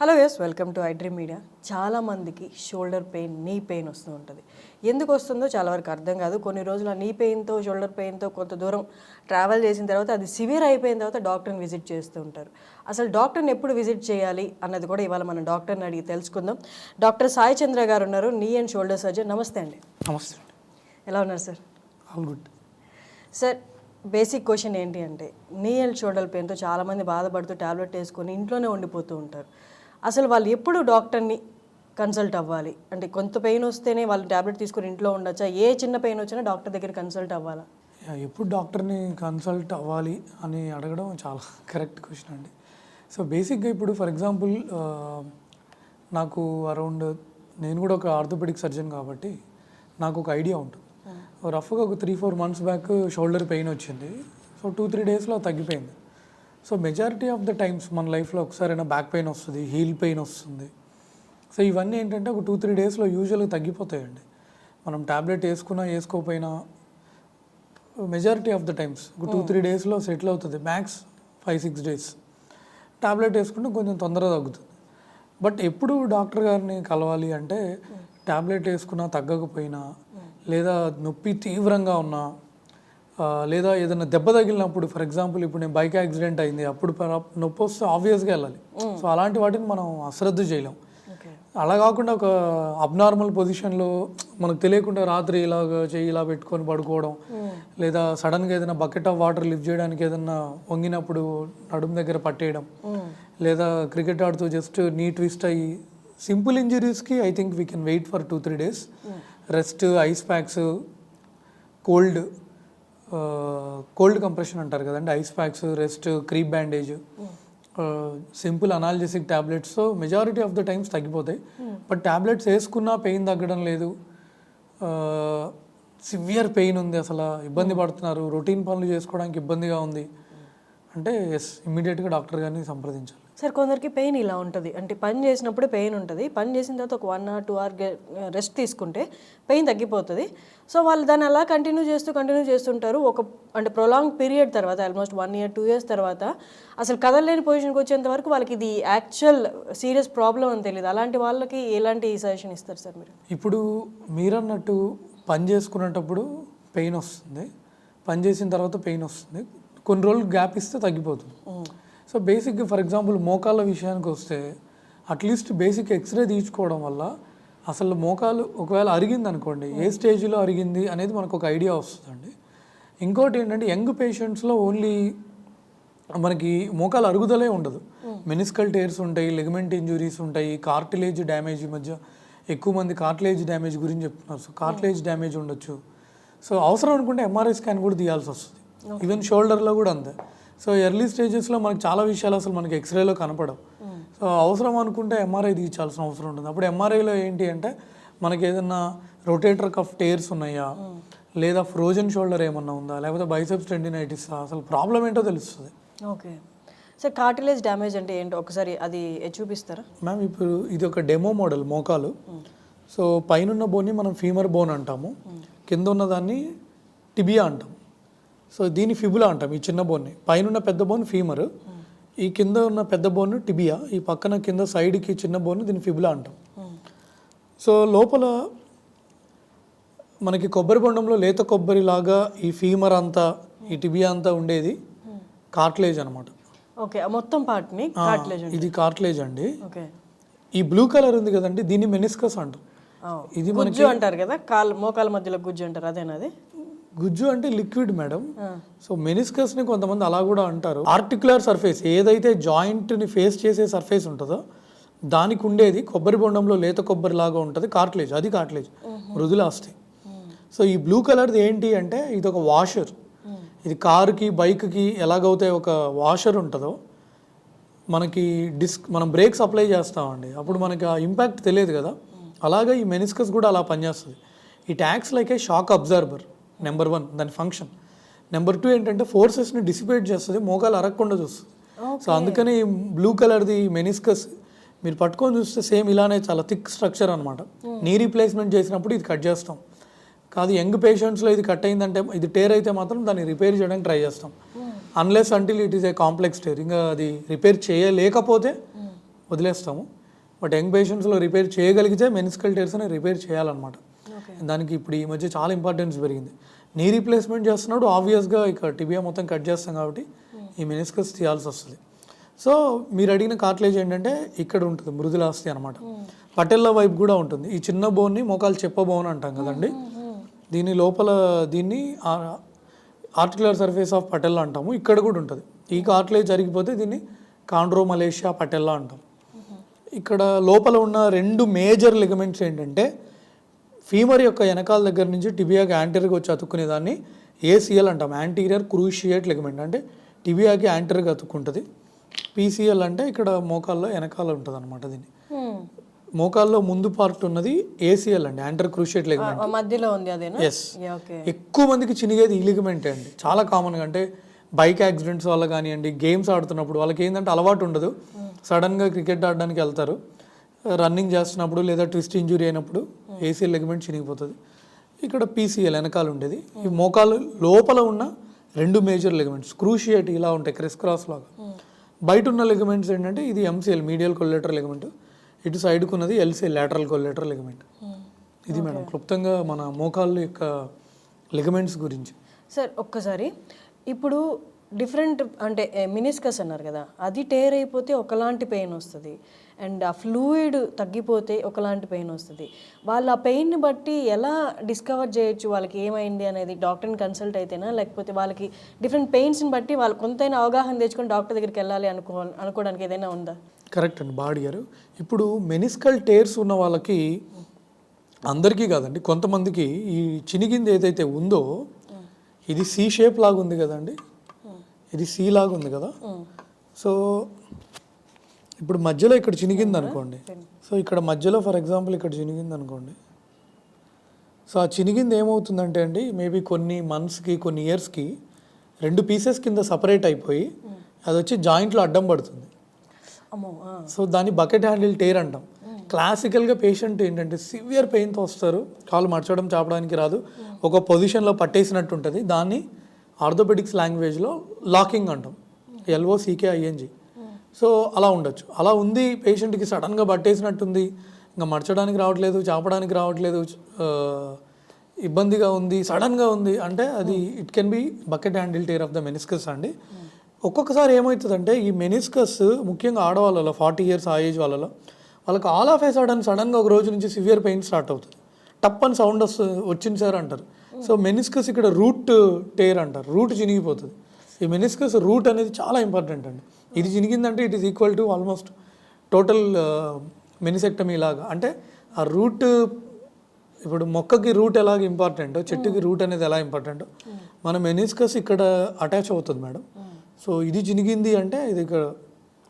Hello yes welcome to iDream media చాలామందికి shoulder pain knee pain వస్తూ ఉంటుంది. ఎందుకు వస్తుందో చాలా వరకు అర్థం కాదు. కొన్ని రోజులు ఆ నీ పెయిన్తో షోల్డర్ పెయిన్తో కొంత దూరం ట్రావెల్ చేసిన తర్వాత అది సివియర్ అయిపోయిన తర్వాత డాక్టర్ని విజిట్ చేస్తూ ఉంటారు. అసలు డాక్టర్ని ఎప్పుడు విజిట్ చేయాలి అన్నది కూడా ఇవాళ మనం డాక్టర్ని అడిగి తెలుసుకుందాం. డాక్టర్ సాయి చంద్ర గారు ఉన్నారు నీ అండ్ షోల్డర్ సర్జన్ నమస్తే అండి. నమస్తే. ఎలా ఉన్నారు sir? Good sir basic question ఏంటి అంటే నీ అండ్ షోల్డర్ పెయిన్తో చాలామంది బాధపడుతూ టాబ్లెట్ వేసుకొని ఇంట్లోనే ఉండిపోతూ ఉంటారు. అసలు వాళ్ళు ఎప్పుడు డాక్టర్ని కన్సల్ట్ అవ్వాలి? అంటే కొంత పెయిన్ వస్తేనే వాళ్ళు టాబ్లెట్ తీసుకొని ఇంట్లో ఉండొచ్చా? ఏ చిన్న పెయిన్ వచ్చినా డాక్టర్ దగ్గర కన్సల్ట్ అవ్వాలా? ఎప్పుడు డాక్టర్ని కన్సల్ట్ అవ్వాలి అని అడగడం చాలా కరెక్ట్ క్వశ్చన్ అండి. సో బేసిక్గా ఇప్పుడు ఫర్ ఎగ్జాంపుల్ నాకు అరౌండ్ నేను కూడా ఒక ఆర్థోపెడిక్ సర్జన్ కాబట్టి నాకు ఒక ఐడియా ఉంటుంది. రఫ్గా ఒక three four months back shoulder pain వచ్చింది. సో టూ త్రీ డేస్లో తగ్గిపోయింది. So majority of the times మన లైఫ్లో ఒకసారైనా బ్యాక్ పెయిన్ వస్తుంది హీల్ పెయిన్ వస్తుంది. సో ఇవన్నీ ఏంటంటే ఒక టూ త్రీ డేస్లో యూజువల్గా తగ్గిపోతాయండి. మనం ట్యాబ్లెట్ వేసుకున్నా వేసుకోకపోయినా మెజారిటీ ఆఫ్ ద టైమ్స్ ఒక టూ త్రీ డేస్లో సెటిల్ అవుతుంది. Max five six days tablet వేసుకుంటే కొంచెం తొందరగా తగ్గుతుంది. బట్ ఎప్పుడు డాక్టర్ గారిని కలవాలి అంటే టాబ్లెట్ వేసుకున్నా తగ్గకపోయినా లేదా నొప్పి తీవ్రంగా ఉన్నా లేదా ఏదైనా దెబ్బ తగిలినప్పుడు ఫర్ ఎగ్జాంపుల్ ఇప్పుడు నేను బైక్ యాక్సిడెంట్ అయింది అప్పుడు నొప్పి వస్తే ఆబ్వియస్గా వెళ్ళాలి. సో అలాంటి వాటిని మనం అశ్రద్ధ చేయలేం. అలా కాకుండా ఒక అబ్నార్మల్ పొజిషన్లో మనకు తెలియకుండా రాత్రి ఇలాగ చెయ్యి ఇలా పెట్టుకొని పడుకోవడం లేదా సడన్గా ఏదైనా బకెట్ ఆఫ్ వాటర్ లిఫ్ట్ చేయడానికి ఏదైనా వంగినప్పుడు నడుము దగ్గర పట్టేయడం లేదా క్రికెట్ ఆడుతూ జస్ట్ నీ ట్విస్ట్ అయ్యి simple ఇంజరీస్కి I think we can wait for two three days rest ice packs cold cold compression అంటారు కదండి ice packs rest crepe bandage simple analgesic tablets majority of the times తగ్గిపోతాయి. But tablets వేసుకున్నా pain తగ్గడం లేదు. Severe pain ఉంది అసలు ఇబ్బంది పడుతున్నారు. రొటీన్ పనులు చేసుకోవడానికి ఇబ్బందిగా ఉంది. అంటే ఎస్ ఇమ్మీడియట్గా డాక్టర్ గారిని సంప్రదించాలి. సార్ కొందరికి పెయిన్ ఇలా ఉంటుంది. అంటే పని చేసినప్పుడు పెయిన్ ఉంటుంది. పని చేసిన తర్వాత ఒక one hour two hour rest తీసుకుంటే పెయిన్ తగ్గిపోతుంది. సో వాళ్ళు దాన్ని అలా కంటిన్యూ చేస్తూ కంటిన్యూ చేస్తుంటారు. ఒక అంటే ప్రొలాంగ్ పీరియడ్ తర్వాత almost one year two years తర్వాత అసలు కదలలేని పొజిషన్కి వచ్చేంత వరకు వాళ్ళకి ఇది యాక్చువల్ సీరియస్ ప్రాబ్లం అని తెలియదు అలాంటి వాళ్ళకి ఎలాంటి సజెషన్ ఇస్తారు సార్ మీరు? ఇప్పుడు మీరన్నట్టు పని చేసుకునేటప్పుడు పెయిన్ వస్తుంది. పని చేసిన తర్వాత పెయిన్ వస్తుంది. కొన్ని రోజులు గ్యాప్ ఇస్తే తగ్గిపోతుంది. సో బేసిక్గా ఫర్ ఎగ్జాంపుల్ మోకాళ్ళ విషయానికి వస్తే అట్లీస్ట్ బేసిక్ ఎక్స్రే తీయించుకోవడం వల్ల అసలు మోకాలు ఒకవేళ అరిగింది అనుకోండి ఏ స్టేజ్లో అరిగింది అనేది మనకు ఒక ఐడియా వస్తుందండి. ఇంకోటి ఏంటంటే యంగ్ పేషెంట్స్లో ఓన్లీ మనకి మోకాలు అరుగుదలే ఉండదు. మెనిస్కల్ టేర్స్ ఉంటాయి లెగమెంట్ ఇంజురీస్ ఉంటాయి కార్టిలేజ్ డ్యామేజ్ మధ్య ఎక్కువ మంది కార్టిలేజ్ డ్యామేజ్ గురించి చెప్తున్నారు. సో కార్టిలేజ్ డ్యామేజ్ ఉండొచ్చు. సో అవసరం అనుకుంటే ఎంఆర్ఐ స్కాన్ కూడా తీయాల్సి వస్తుంది. ఈవెన్ షోల్డర్లో కూడా అంతే. సో ఎర్లీ స్టేజెస్లో మనకి చాలా విషయాలు అసలు మనకి ఎక్స్రేలో కనపడవు. సో అవసరం అనుకుంటే ఎంఆర్ఐ తీయించాల్సిన అవసరం ఉంటుంది. అప్పుడు ఎంఆర్ఐలో ఏంటి అంటే మనకి ఏదన్నా రొటేటర్ కఫ్ టేర్స్ ఉన్నాయా? లేదా ఫ్రోజన్ షోల్డర్ ఏమన్నా ఉందా? లేకపోతే బైసెప్స్ టెండినైటిస్ అసలు ప్రాబ్లం ఏంటో తెలుస్తుంది. ఓకే. సార్ కార్టిలేజ్ డ్యామేజ్ అంటే ఏంటో ఒకసారి అది చూపిస్తారా? మ్యామ్ ఇప్పుడు ఇది ఒక డెమో మోడల్ మోకాలు. సో పైన బోన్ని మనం ఫీమర్ బోన్ అంటాము. కింద ఉన్న దాన్ని టిబియా అంటాం సో దీన్ని ఫిబులా అంటాం ఈ చిన్న బోన్ని పైన పెద్ద బోన్ ఫీమర్ ఈ కింద ఉన్న పెద్ద బోన్ టిబియా ఈ పక్కన కింద సైడ్కి చిన్న బోన్ దీన్ని ఫిబులా అంటాం. సో లోపల మనకి కొబ్బరి బొండంలో లేత కొబ్బరి లాగా ఈ ఫీమర్ అంతా ఈ టిబియా అంతా ఉండేది కార్ట్లేజ్ అనమాట ఓకే మొత్తం పార్ట్ని కార్టిలేజ్ ఇది కార్ట్లేజ్ అండి. ఓకే. ఈ బ్లూ కలర్ ఉంది కదండి దీన్ని మెనిస్కస్ అంటాం. ఇది గుజ్జు అంటారు కదా కాలు మోకాల మధ్యలో గుజ్జు అంటారు అదేనాది గుజ్జు అంటే లిక్విడ్ మేడం. సో మెనిస్కస్ని కొంతమంది అలా కూడా అంటారు. ఆర్టికులర్ సర్ఫేస్ ఏదైతే జాయింట్ని ఫేస్ చేసే సర్ఫేస్ ఉంటుందో దానికి ఉండేది కొబ్బరి బొండంలో లేత కొబ్బరి లాగా ఉంటుంది కార్ట్లేజ్ అది కార్ట్లేజ్ మృదులాస్తి సో ఈ బ్లూ కలర్ది ఏంటి అంటే ఇది ఒక వాషర్. ఇది కారుకి బైక్కి ఎలాగైతే ఒక వాషర్ ఉంటుందో మనకి డిస్క్ మనం బ్రేక్స్ అప్లై చేస్తామండి. అప్పుడు మనకి ఆ ఇంపాక్ట్ తెలియదు కదా. అలాగే ఈ మెనిస్కస్ కూడా అలా పనిచేస్తుంది. ఈ tax like a shock absorber. Number one దాని ఫంక్షన్. నెంబర్ టూ ఏంటంటే ఫోర్సెస్ని డిసిపేట్ చేస్తుంది మోకాలు అరగకుండా చూస్తుంది. సో అందుకని బ్లూ కలర్ది మెనిస్కస్ మీరు పట్టుకొని చూస్తే సేమ్ ఇలానే చాలా థిక్ స్ట్రక్చర్ అనమాట నీ రీప్లేస్మెంట్ చేసినప్పుడు ఇది కట్ చేస్తాం. కాదు యంగ్ పేషెంట్స్లో ఇది కట్ అయిందంటే ఇది టేర్ అయితే మాత్రం దాన్ని రిపేర్ చేయడానికి ట్రై చేస్తాం. Unless until it is a complex tear ఇంకా అది రిపేర్ చేయలేకపోతే వదిలేస్తాము. బట్ యంగ్ పేషెంట్స్లో రిపేర్ చేయగలిగితే మెనిస్కల్ టేర్స్ని రిపేర్ చేయాలన్నమాట. దానికి ఇప్పుడు ఈ మధ్య చాలా ఇంపార్టెన్స్ పెరిగింది. నీ రీప్లేస్మెంట్ చేస్తున్నాడు ఆబ్వియస్గా ఇక టిబియా మొత్తం కట్ చేస్తాం కాబట్టి ఈ మెనిస్కస్ తీయాల్సి వస్తుంది. సో మీరు అడిగిన కార్ట్లేజ్ ఏంటంటే ఇక్కడ ఉంటుంది మృదులాస్తి అనమాట పటెల్లా వైపు కూడా ఉంటుంది. ఈ చిన్న బోన్ని మోకాలు చెప్ప బోన్ అంటాం కదండి. దీని లోపల దీన్ని ఆర్టికులర్ సర్ఫేస్ ఆఫ్ పటెల్లా అంటాము. ఇక్కడ కూడా ఉంటుంది. ఈ కార్ట్లేజ్ జరిగిపోతే దీన్ని కాండ్రో మలేషియా పటెల్లా అంటాం. ఇక్కడ లోపల ఉన్న రెండు మేజర్ లిగమెంట్స్ ఏంటంటే ఫీమర్ యొక్క వెనకాల దగ్గర నుంచి టిబియాకి యాంటీరియర్గా వచ్చి అతుక్కునే దాన్ని ఏసీఎల్ అంటాం. Anterior cruciate ligament. అంటే టిబియాకి యాంటీరియర్గా అతుక్కుంటుంది. పీసీఎల్ అంటే ఇక్కడ మోకాల్లో వెనకాల ఉంటుంది అనమాట దీన్ని మోకాల్లో ముందు పార్ట్ ఉన్నది ఏసీఎల్ అండి యాంటర్ క్రూషియేట్ లిగమెంట్. మధ్యలో ఉంది అదేనా? ఎస్ ఎక్కువ మందికి చినిగేది ఈ లిగమెంటే అండి. చాలా కామన్గా అంటే బైక్ యాక్సిడెంట్స్ వల్ల కానివ్వండి గేమ్స్ ఆడుతున్నప్పుడు వాళ్ళకి ఏంటంటే అలవాటు ఉండదు. సడన్గా క్రికెట్ ఆడడానికి వెళ్తారు. రన్నింగ్ చేస్తున్నప్పుడు లేదా ట్విస్ట్ ఇంజురీ అయినప్పుడు ఏసీఎల్ లెగ్మెంట్ చినిగిపోతుంది. ఇక్కడ పీసీఎల్ వెనకాల ఉండేది. ఈ మోకాలు లోపల ఉన్న రెండు మేజర్ లెగమెంట్స్ క్రూషియేట్ ఇలా ఉంటాయి క్రిస్ క్రాస్ లాగా. బయట ఉన్న లెగమెంట్స్ ఏంటంటే ఇది ఎంసీఎల్ మీడియల్ కొల్లేటర్ లెగమెంట్ ఇటు సైడ్కు ఉన్నది ఎల్సీఎల్ లాటరల్ కొల్లేటర్ లెగమెంట్ ఇది మేడం క్లుప్తంగా మన మోకాళ్ళ యొక్క లిగమెంట్స్ గురించి. సార్ ఒక్కసారి. ఇప్పుడు డిఫరెంట్ అంటే మినిస్కస్ అన్నారు కదా అది టేర్ అయిపోతే ఒకలాంటి పెయిన్ వస్తుంది. అండ్ ఆ ఫ్లూయిడ్ తగ్గిపోతే ఒకలాంటి పెయిన్ వస్తుంది. వాళ్ళు ఆ పెయిన్ని బట్టి ఎలా డిస్కవర్ చేయొచ్చు? వాళ్ళకి ఏమైంది అనేది డాక్టర్ని కన్సల్ట్ అయితేనా? లేకపోతే వాళ్ళకి డిఫరెంట్ పెయిన్స్ని బట్టి వాళ్ళు కొంతైనా అవగాహన తెచ్చుకొని డాక్టర్ దగ్గరికి వెళ్ళాలి అనుకో అనుకోవడానికి ఏదైనా ఉందా? కరెక్ట్ అండి బాడీ గారు. ఇప్పుడు మెనిస్కల్ టేర్స్ ఉన్న వాళ్ళకి అందరికీ కాదండి కొంతమందికి ఈ చినిగింది ఏదైతే ఉందో ఇది సి షేప్ లాగా ఉంది కదండి. ఇది సి లాగా ఉంది కదా? సో ఇప్పుడు మధ్యలో ఇక్కడ చినిగింది అనుకోండి సో ఇక్కడ మధ్యలో ఫర్ ఎగ్జాంపుల్ ఇక్కడ చినిగింది అనుకోండి సో ఆ చినిగింది ఏమవుతుందంటే అండి మేబీ కొన్ని మంత్స్కి కొన్ని ఇయర్స్కి రెండు పీసెస్ కింద సపరేట్ అయిపోయి అది వచ్చి జాయింట్లో అడ్డం పడుతుంది. సో దాన్ని బకెట్ హ్యాండిల్ టేర్ అంటాం. క్లాసికల్గా పేషెంట్ ఏంటంటే సివియర్ పెయిన్తో వస్తారు. కాలు మర్చడం చాపడానికి రాదు. ఒక పొజిషన్లో పట్టేసినట్టు ఉంటుంది దాన్ని ఆర్థోపెడిక్స్ లాంగ్వేజ్లో లాకింగ్ అంటాం. ఎల్ఓ సీకే ఐఎన్జి సో అలా ఉండొచ్చు. అలా ఉంది పేషెంట్కి సడన్గా పట్టేసినట్టుంది ఇంకా మర్చడానికి రావట్లేదు చాపడానికి రావట్లేదు ఇబ్బందిగా ఉంది సడన్గా ఉంది. అంటే అది it can be bucket handle tear of the meniscus అండి. ఒక్కొక్కసారి ఏమవుతుందంటే ఈ మెనిస్కస్ ముఖ్యంగా ఆడవాళ్ళలో ఫార్టీ ఇయర్స్ ఆ ఏజ్ వాళ్ళలో వాళ్ళకి ఆల్ ఆఫ్ ఏ సడన్ సడన్గా ఒక రోజు నుంచి సివియర్ పెయిన్ స్టార్ట్ అవుతుంది. టప్ అని సౌండ్ వస్తు వచ్చింది సార్ అంటారు. సో మెనిస్కస్ ఇక్కడ రూట్ టేర్ అంటారు. రూట్ చినిగిపోతుంది. ఈ మెనిస్కస్ రూట్ అనేది చాలా ఇంపార్టెంట్ అండి. ఇది చినిగిందంటే it is equal to almost total meniscectomy లాగా. అంటే ఆ రూట్ ఇప్పుడు మొక్కకి రూట్ ఎలాగ ఇంపార్టెంటో చెట్టుకి రూట్ అనేది ఎలా ఇంపార్టెంటో మన మెనిస్కస్ ఇక్కడ అటాచ్ అవుతుంది మేడం. సో ఇది చినిగింది అంటే ఇది ఇక్కడ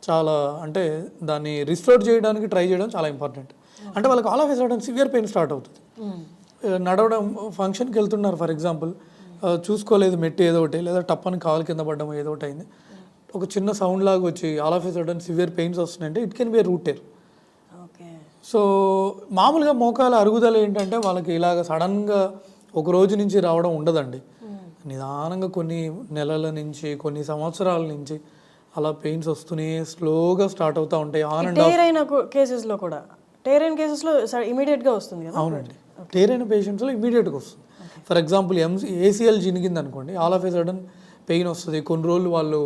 చాలా అంటే దాన్ని రిస్టోర్ చేయడానికి ట్రై చేయడం చాలా ఇంపార్టెంట్ అంటే వాళ్ళకి all of sudden severe pain start అవుతుంది. Hmm. నడవడం ఫంక్షన్కి వెళ్తున్నారు ఫర్ ఎగ్జాంపుల్ చూసుకోలేదు మెట్టి ఏదో ఒకటి లేదా టప్పని కాలు కింద పడడం ఏదో ఒకటి అయింది. ఒక చిన్న సౌండ్ లాగా వచ్చి all of sudden severe pains వస్తున్నాయంటే it can be root tear okay. So మామూలుగా మోకాల అరుగుదల ఏంటంటే వాళ్ళకి ఇలాగ సడన్గా ఒక రోజు నుంచి రావడం ఉండదండి. నిదానంగా కొన్ని నెలల నుంచి కొన్ని సంవత్సరాల నుంచి అలా పెయిన్స్ వస్తూనే స్లోగా స్టార్ట్ అవుతూ ఉంటాయి ఆన్ అండ్ టేర్ అయిన కేసెస్లో కూడా. టేర్ అయిన కేసెస్లో ఇమీడియట్గా వస్తుంది అవునండి. టేర్ అయిన పేషెంట్స్లో ఇమీడియట్గా వస్తుంది. ఫర్ ఎగ్జాంపుల్ ఎంసీ ఏసీఎల్ జినిగింది అనుకోండి all of a sudden pain వస్తుంది. కొన్ని రోజులు వాళ్ళు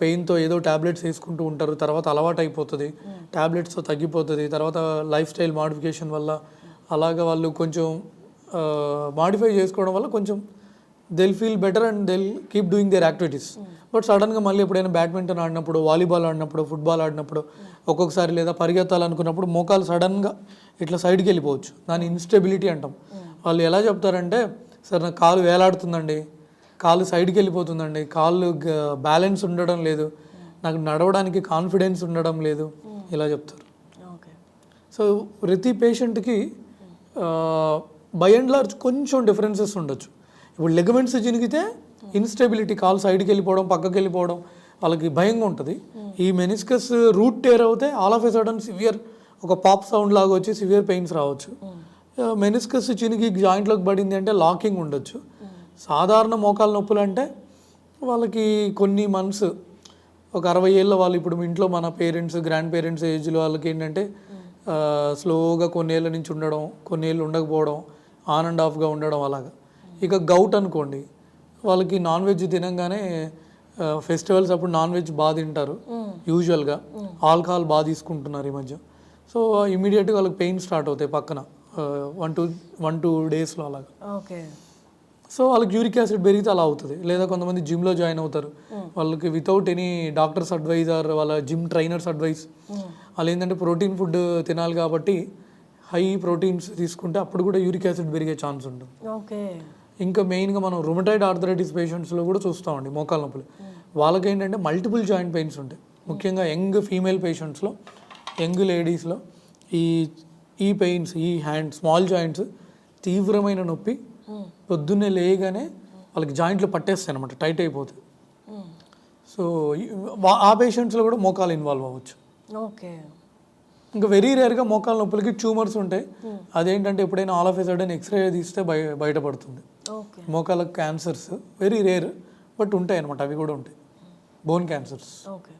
పెయిన్తో ఏదో ట్యాబ్లెట్స్ వేసుకుంటూ ఉంటారు తర్వాత అలవాటు అయిపోతుంది. ట్యాబ్లెట్స్తో తగ్గిపోతుంది. తర్వాత లైఫ్ స్టైల్ మాడిఫికేషన్ వల్ల అలాగా వాళ్ళు కొంచెం మాడిఫై చేసుకోవడం వల్ల కొంచెం they'll feel better and they'll keep doing their activities but సడన్గా మళ్ళీ ఎప్పుడైనా బ్యాడ్మింటన్ ఆడినప్పుడు వాలీబాల్ ఆడినప్పుడు ఫుట్బాల్ ఆడినప్పుడు ఒక్కొక్కసారి లేదా పరిగెత్తాలనుకున్నప్పుడు మోకాలు సడన్గా ఇట్లా సైడ్కి వెళ్ళిపోవచ్చు. దాని ఇన్స్టెబిలిటీ అంటాం. వాళ్ళు ఎలా చెప్తారంటే సార్ నా కాలు వేలాడుతుందండి. కాలు సైడ్కి వెళ్ళిపోతుందండి. కాళ్ళు బ్యాలెన్స్ ఉండడం లేదు. నాకు నడవడానికి కాన్ఫిడెన్స్ ఉండడం లేదు. ఇలా చెప్తారు. ఓకే సో ప్రతి పేషెంట్కి బై అండ్ లార్జ్ కొంచెం డిఫరెన్సెస్ ఉండొచ్చు. ఇప్పుడు లెగమెంట్స్ చినిగితే ఇన్స్టెబిలిటీ కాలు సైడ్కి వెళ్ళిపోవడం పక్కకి వెళ్ళిపోవడం వాళ్ళకి భయంగా ఉంటుంది. ఈ మెనిస్కస్ రూట్ టేర్ అవుతే all of a sudden severe ఒక పాప్ సౌండ్ లాగా వచ్చి సివియర్ పెయిన్స్ రావచ్చు. మెనిస్కస్ చినిగి జాయింట్లోకి పడింది అంటే లాకింగ్ ఉండొచ్చు. సాధారణ మోకాల నొప్పులు అంటే వాళ్ళకి కొన్ని మంత్స్ ఒక అరవై ఏళ్ళ వాళ్ళు ఇప్పుడు ఇంట్లో మన పేరెంట్స్ గ్రాండ్ పేరెంట్స్ ఏజ్లో వాళ్ళకి ఏంటంటే స్లోగా కొన్నేళ్ళ నుంచి ఉండడం కొన్నేళ్ళు ఉండకపోవడం ఆన్ అండ్ ఆఫ్గా ఉండడం అలాగా. ఇక గౌట్ అనుకోండి. వాళ్ళకి నాన్ వెజ్ తినంగానే ఫెస్టివల్స్ అప్పుడు నాన్ వెజ్ బాగా తింటారు యూజువల్గా ఆల్కహాల్ బాగా తీసుకుంటున్నారు ఈ మధ్య. సో ఇమీడియట్గా వాళ్ళకి పెయిన్ స్టార్ట్ అవుతాయి పక్కన. వన్ టూ వన్ టూ డేస్లో అలాగా. ఓకే. సో వాళ్ళకి యూరిక్ యాసిడ్ పెరిగితే అలా అవుతుంది. లేదా కొంతమంది జిమ్లో జాయిన్ అవుతారు. వాళ్ళకి without any doctor's advice or వాళ్ళ జిమ్ ట్రైనర్స్ అడ్వైస్ వాళ్ళు ఏంటంటే ప్రోటీన్ ఫుడ్ తినాలి కాబట్టి హై ప్రోటీన్స్ తీసుకుంటే అప్పుడు కూడా యూరిక్ యాసిడ్ పెరిగే ఛాన్స్ ఉంటుంది. ఓకే. ఇంకా మెయిన్గా మనం రుమటైడ్ ఆర్థరైటిస్ పేషెంట్స్లో కూడా చూస్తామండి మోకాల నొప్పులు. వాళ్ళకి ఏంటంటే మల్టిపుల్ జాయింట్ పెయిన్స్ ఉంటాయి. ముఖ్యంగా యంగ్ ఫీమేల్ పేషెంట్స్లో యంగ్ లేడీస్లో ఈ ఈ పెయిన్స్ ఈ హ్యాండ్ స్మాల్ జాయింట్స్ తీవ్రమైన నొప్పి పొద్దున్నే లేయగానే వాళ్ళకి జాయింట్లు పట్టేస్తాయి అనమాట టైట్ అయిపోతుంది సో ఆ పేషెంట్స్లో కూడా మోకాలు ఇన్వాల్వ్ అవ్వచ్చు. ఓకే. ఇంకా వెరీ రేర్గా మోకాల నొప్పులకి ట్యూమర్స్ ఉంటాయి. అదేంటంటే ఎప్పుడైనా all of a sudden X-ray తీస్తే బయ బయటపడుతుంది. మోకాల క్యాన్సర్స్ వెరీ రేర్ బట్ ఉంటాయి అనమాట అవి కూడా ఉంటాయి. Bone cancers. ఓకే.